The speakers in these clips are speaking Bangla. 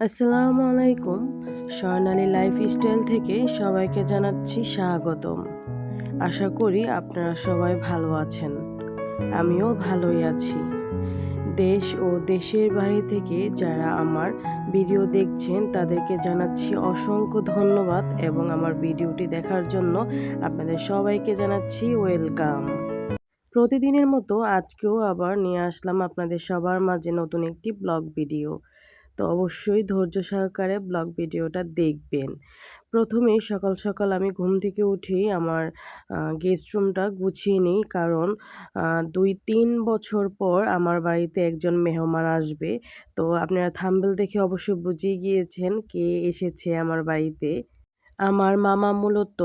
আসসালামু আলাইকুম। স্বর্ণালী লাইফ স্টাইল থেকে সবাইকে জানাচ্ছি স্বাগতম। আশা করি আপনারা সবাই ভালো আছেন। আমিও ভালোই আছি। দেশ ও দেশের বাইরে থেকে যারা আমার ভিডিও দেখছেন, তাদেরকে জানাচ্ছি অসংখ্য ধন্যবাদ এবং আমার ভিডিওটি দেখার জন্য আপনাদের সবাইকে জানাচ্ছি ওয়েলকাম। প্রতিদিনের মতো আজকেও আবার নিয়ে আসলাম আপনাদের সবার মাঝে নতুন একটি ব্লগ ভিডিও। তো অবশ্যই ধৈর্য সহকারে ব্লগ ভিডিওটা দেখবেন। প্রথমে সকাল সকাল আমি ঘুম থেকে উঠেই আমার গেস্ট রুমটা গুছিয়ে নিই কারণ দুই তিন বছর পর আমার বাড়িতে একজন মেহমান আসবে। তো আপনারা থাম্বেল দেখে অবশ্যই বুঝিয়ে গিয়েছেন কে এসেছে আমার বাড়িতে। আমার মামা মূলত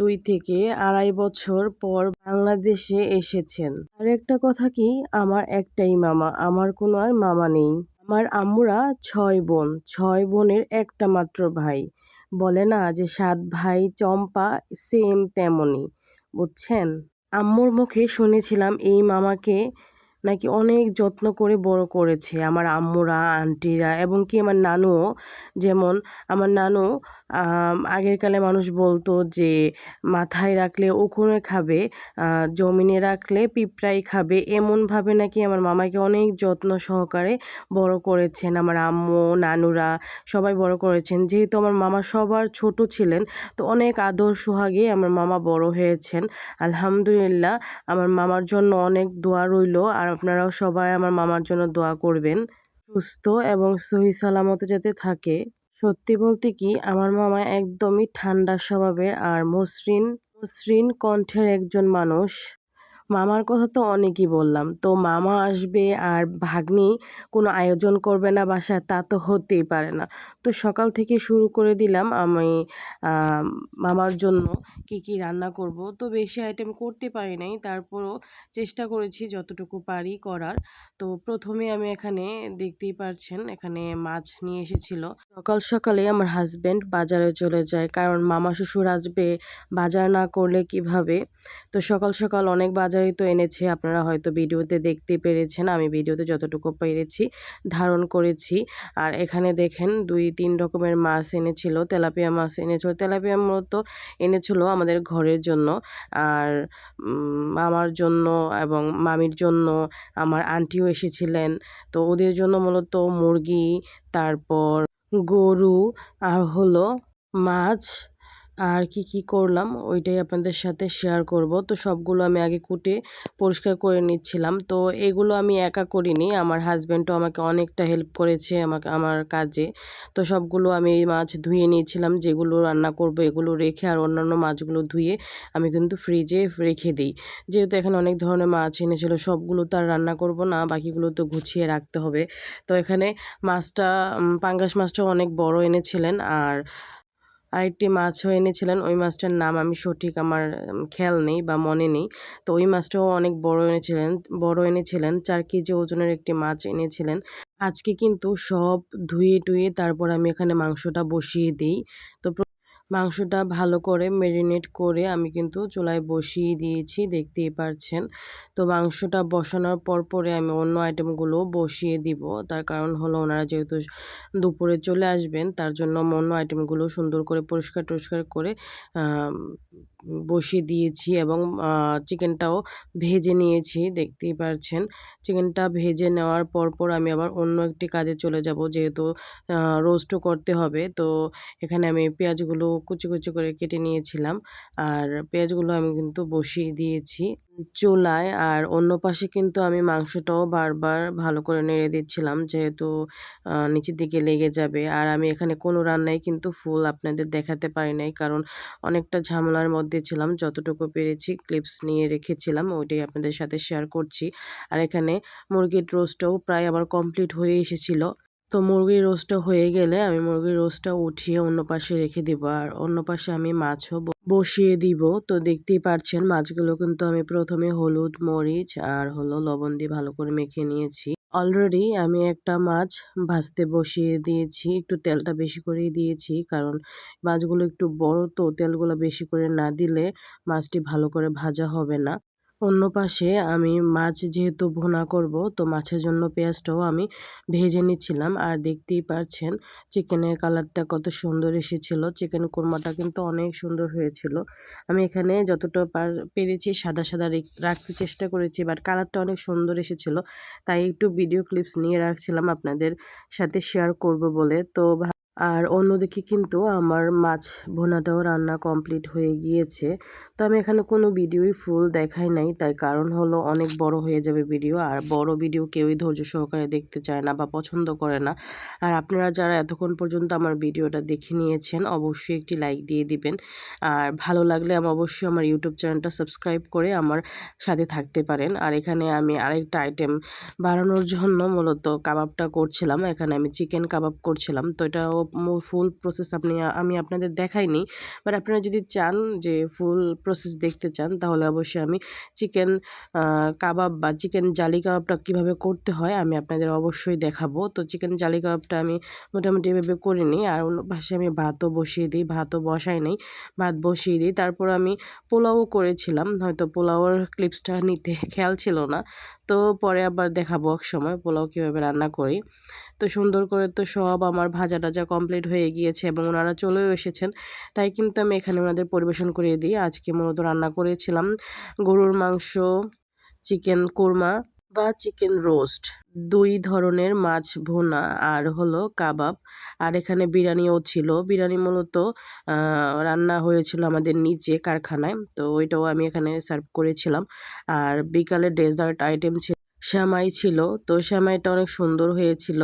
দুই থেকে আড়াই বছর পর বাংলাদেশে এসেছেন। আর একটা কথা কি, আমার একটাই মামা, আমার কোনো আর মামা নেই। আমার আম্মুরা ছয় বোন। ছয় বোনের একটা মাত্র ভাই। বলে না যে সাত ভাই, চম্পা সেম তেমনই। বুঝছেন? আম্মুর মুখে শুনেছিলাম এই মামাকে নাকি অনেক যত্ন করে বড় করেছে আমার আম্মুরা, আন্টিরা এবং কি আমার নানুও। যেমন আমার নানু আগের কালে মানুষ বলতো যে, মাথায় রাখলে উকুনে খাবে জমিনে রাখলে পিঁপড়াই খাবে। এমনভাবে নাকি আমার মামাকে অনেক যত্ন সহকারে বড় করেছেন আমার আম্মু, নানুরা সবাই বড় করেছেন। যেহেতু আমার মামা সবার ছোট ছিলেন, তো অনেক আদর সোহাগে আমার মামা বড় হয়েছেন। আলহামদুলিল্লাহ, আমার মামার জন্য অনেক দোয়া রইল আর আপনারাও সবাই আমার মামার জন্য দোয়া করবেন। সুস্থ এবং সহি সালামত যাতে থাকে। সত্যি বলতে কি, আমার মামা একদমই ঠান্ডা স্বভাবের আর মসৃণ মসৃণ কণ্ঠের একজন মানুষ। মামার কথা তো অনেকই বললাম। তো মামা আসবে আর ভাগ্নি কোনো আয়োজন করবে না বাসায়, তা তো হতেই পারে না। তো সকাল থেকে শুরু করে দিলাম আমি মামার জন্য কি কি রান্না করব। তো বেশি আইটেম করতে পারি নাই, তারপরও চেষ্টা করেছি যতটুকু পারি করার। তো প্রথমে আমি এখানে দেখতেই পারছেন, এখানে মাছ নিয়ে এসেছিল। সকাল সকালে আমার হাজব্যান্ড বাজারে চলে যায়, কারণ মামা, শ্বশুর আসবে বাজার না করলে কীভাবে? তো সকাল সকাল অনেক বাজারই তো এনেছে, আপনারা হয়তো ভিডিওতে দেখতে পেরেছেন, আমি ভিডিওতে যতটুকু পেরেছি, ধারণ করেছি। আর এখানে দেখেন দুই, তিন রকমের মাছ এনেছিল, তেলাপিয়া মাছ এনেছিল, তেলাপিয়া মূলত এনেছিল আমাদের ঘরের জন্য। আর আমার জন্য এবং মামির জন্য আমার আন্টিও এসেছিলেন। তো ওদের জন্য মূলত মুরগি, তারপর গরু, আর হলো মাছ। আর কি কি করলাম ওইটাই আপনাদের সাথে শেয়ার করব। তো সবগুলো আমি আগে কুটে পরিষ্কার করে নিচ্ছিলাম। তো এগুলো আমি একা করিনি, আমার হাজব্যান্ডও আমাকে অনেকটা হেল্প করেছে আমাকে, আমার কাজে। তো সবগুলো আমি এই মাছ ধুয়ে নিয়েছিলাম, যেগুলো রান্না করব এগুলো রেখে আর অন্যান্য মাছগুলো ধুয়ে আমি কিন্তু ফ্রিজে রেখে দিই। যেহেতু এখানে অনেক ধরনের মাছ এনেছিল, সবগুলো তো আর রান্না করব না, বাকিগুলো তো গুছিয়ে রাখতে হবে। তো এখানে মাছটা পাঙ্গাস মাছটা অনেক বড় এনেছিলেন আর আরেকটি মাছও এনেছিলেন, ওই মাছটার নাম আমি সঠিক আমার খেয়াল নেই বা মনে নেই। তো ওই মাছটাও অনেক বড় এনেছিলেন বড় এনেছিলেন, চার কেজি ওজনের একটি মাছ এনেছিলেন। আজকে কিন্তু সব ধুয়ে টুয়ে তারপর আমি এখানে মাংসটা বসিয়ে দিই। তো মাংসটা ভালো করে ম্যারিনেট করে আমি কিন্তু চুলায় বসিয়ে দিয়েছি, দেখতেই পারছেন। তো মাংসটা বসানোর পর পরে আমি অন্য আইটেমগুলো বসিয়ে দিব। তার কারণ হলো ওনারা যেহেতু দুপুরে চলে আসবেন, তার জন্য অন্য আইটেমগুলো সুন্দর করে পরিষ্কার টরিষ্কার করে বসিয়ে দিয়েছি এবং চিকেনটাও ভেজে নিয়েছি, দেখতেই পারছেন। চিকেনটা ভেজে নেওয়ার পর পর আমি আবার অন্য একটি কাজে চলে যাব, যেহেতু রোস্টও করতে হবে। তো এখানে আমি পেঁয়াজগুলো কুচি কুচি করে কেটে নিয়েছিলাম, আর পেঁয়াজগুলো আমি কিন্তু বসিয়ে দিয়েছি। চুলায় আর অন্য পাশে কিন্তু আমি মাংসটাও বারবার ভালো করে নেড়ে দিচ্ছিলাম যেহেতু নিচের দিকে লেগে যাবে। আর আমি এখানে কোনো রান্নাই কিন্তু ফুল আপনাদের দেখাতে পারি নাই কারণ অনেকটা ঝামেলার মধ্যে ছিলাম। যতটুকু পেরেছি ক্লিপস নিয়ে রেখেছিলাম ওইটাই আপনাদের সাথে শেয়ার করছি। আর এখানে মুরগির রোস্টটাও প্রায় আমার কমপ্লিট হয়ে এসেছিল। তো মুরগির রোস্টটা হয়ে গেলে আমি মুরগির রোস্টটা উঠিয়ে অন্য পাশে রেখে দিব। আর অন্য পাশে আমি মাছও বসিয়ে দিব। তো দেখতেই পারছেন, মাছগুলো কিন্তু আমি প্রথমে হলুদ মরিচ আর হলো লবণ দিয়ে ভালো করে মেখে নিয়েছি। অলরেডি আমি একটা মাছ ভাজতে বসিয়ে দিয়েছি, একটু তেলটা বেশি করেই দিয়েছি। কারণ মাছগুলো একটু বড় তো, তেলগুলো বেশি করে না দিলে মাছটি ভালো করে ভাজা হবে না। অন্য পাশে আমি মাছ যেহেতু ভুনা করব, তো মাছের জন্য পেঁয়াজটাও আমি ভেজে নিচ্ছিলাম। আর দেখতেই পারছেন, চিকেনের কালারটা কত সুন্দর এসেছিল। চিকেন কোরমাটা কিন্তু অনেক সুন্দর হয়েছিল। আমি এখানে যতটা পার, পেরেছি সাদা সাদা রাখতে চেষ্টা করেছি বাট কালারটা অনেক সুন্দর এসেছিল। তাই একটু ভিডিও ক্লিপস নিয়ে রাখছিলাম আপনাদের সাথে শেয়ার করব বলে। তো আর অন্যদিকে কিন্তু আমার মাছ ভোনাটাও রান্না কমপ্লিট হয়ে গিয়েছে। তো আমি এখানে কোনো ভিডিওই ফুল দেখাই নাই তাই কারণ হলো অনেক বড় হয়ে যাবে ভিডিও, আর বড় ভিডিও কেউই ধৈর্য সহকারে দেখতে চায় না বা পছন্দ করে না। আর আপনারা যারা এতক্ষণ পর্যন্ত আমার ভিডিওটা দেখে নিয়েছেন, অবশ্যই একটি লাইক দিয়ে দিবেন। আর ভালো লাগলে আমি অবশ্যই আমার ইউটিউব চ্যানেলটা সাবস্ক্রাইব করে আমার সাথে থাকতে পারেন। আর এখানে আমি আরেকটা আইটেম বাড়ানোর জন্য মূলত কাবাবটা করছিলাম। এখানে আমি চিকেন কাবাব করছিলাম। তো এটাও ফুল প্রসেস আপনি আমি আপনাদের দেখাইনি। বাট আপনারা যদি চান যে ফুল প্রসেস দেখতে চান, তাহলে অবশ্যই আমি চিকেন কাবাব বা চিকেন জালি কাবাবটা কীভাবে করতে হয়, আমি আপনাদের অবশ্যই দেখাবো। তো চিকেন জালি কাবাবটা আমি মোটামুটি এভাবে করিনি। আর অন্য পাশে আমি ভাতও বসিয়ে দিই, ভাতও বসাই নেই, ভাত বসিয়ে দিই। তারপর আমি পোলাও করেছিলাম, হয়তো পোলাওর ক্লিপসটা নিতে খেয়াল ছিল না। তো পরে আবার দেখাবো এক সময় পোলাও কীভাবে রান্না করি। তো সুন্দর করে তো সব আমার ভাজা টাজা কমপ্লিট হয়ে গিয়েছে এবং ওনারা চলেও এসেছেন। তাই কিন্তু আমি এখানে ওনাদের পরিবেশন করিয়ে দিই। আজকে মূলত রান্না করেছিলাম গরুর মাংস, চিকেন কোরমা বা চিকেন রোস্ট। দুই ধরনের মাছ ভোনা, আর হলো কাবাব। আর এখানে বিরিয়ানিও ছিল। বিরিয়ানি মূলত রান্না হয়েছিল আমাদের নিচে কারখানায়। তো ওইটাও আমি এখানে সার্ভ করেছিলাম। আর বিকালে ডেজার্ট আইটেম ছিল শ্যামাই ছিল। তো শ্যামাইটা অনেক সুন্দর হয়েছিল।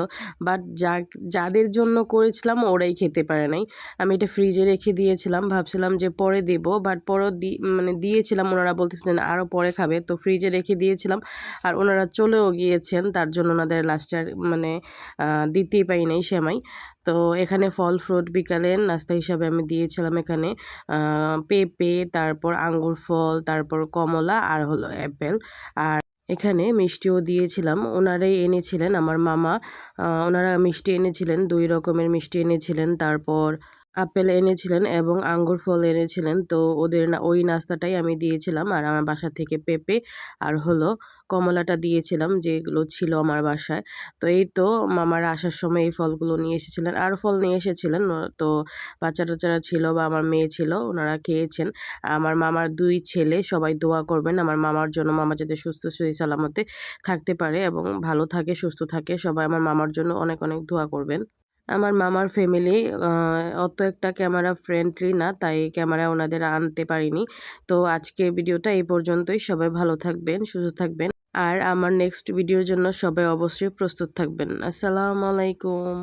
বাট যা যাদের জন্য করেছিলাম ওরাই খেতে পারে নাই। আমি এটা ফ্রিজে রেখে দিয়েছিলাম। ভাবছিলাম যে পরে দেবো বাট পরেও দি মানে দিয়েছিলাম। ওনারা বলতেছিলেন আরও পরে খাবে। তো ফ্রিজে রেখে দিয়েছিলাম। আর ওনারা চলেও গিয়েছেন। তার জন্য ওনাদের লাস্টার মানে দিতেই পাই নাই শ্যামাই। তো এখানে ফল ফ্রুট বিকালের নাস্তা হিসাবে আমি দিয়েছিলাম এখানে। পেঁপে, তারপর আঙ্গুর ফল, তারপর কমলা, আর হলো অ্যাপেল আর এখানে মিষ্টিও দিয়েছিলাম। ওনারাই এনেছিলেন, আমার মামা ওনারা মিষ্টি এনেছিলেন, দুই রকমের মিষ্টি এনেছিলেন, তারপর আপেল এনেছিলেন এবং আঙ্গুর ফল এনেছিলেন। তো ওদের ওই নাস্তাটাই আমি দিয়েছিলাম আর আমার বাসা থেকে পেঁপে আর হলো কমলাটা দিয়েছিলাম যেগুলো ছিল আমার বাসায়। তো এই তো মামারা আসার সময় এই ফলগুলো নিয়ে এসেছিলেন আর ফল নিয়ে এসেছিলেন। তো বাচ্চা টাচ্চারা ছিল বা আমার মেয়ে ছিল, ওনারা খেয়েছেন। আমার মামার দুই ছেলে, সবাই দোয়া করবেন, আমার মামার জন্য মামা যাতে সুস্থ সহি সালামতে থাকতে পারে এবং ভালো থাকে, সুস্থ থাকে, সবাই আমার মামার জন্য অনেক অনেক দোয়া করবেন। আমার মামার ফ্যামিলি অত একটা ক্যামেরা ফ্রেন্ডলি না, তাই ক্যামেরা ওনাদের আনতে পারিনি। তো আজকের ভিডিওটা এই পর্যন্তই, সবাই ভালো থাকবেন, সুস্থ থাকবেন। আর আমার নেক্সট ভিডিওর জন্য সবাই অবশ্যই প্রস্তুত থাকবেন। আসসালামু আলাইকুম।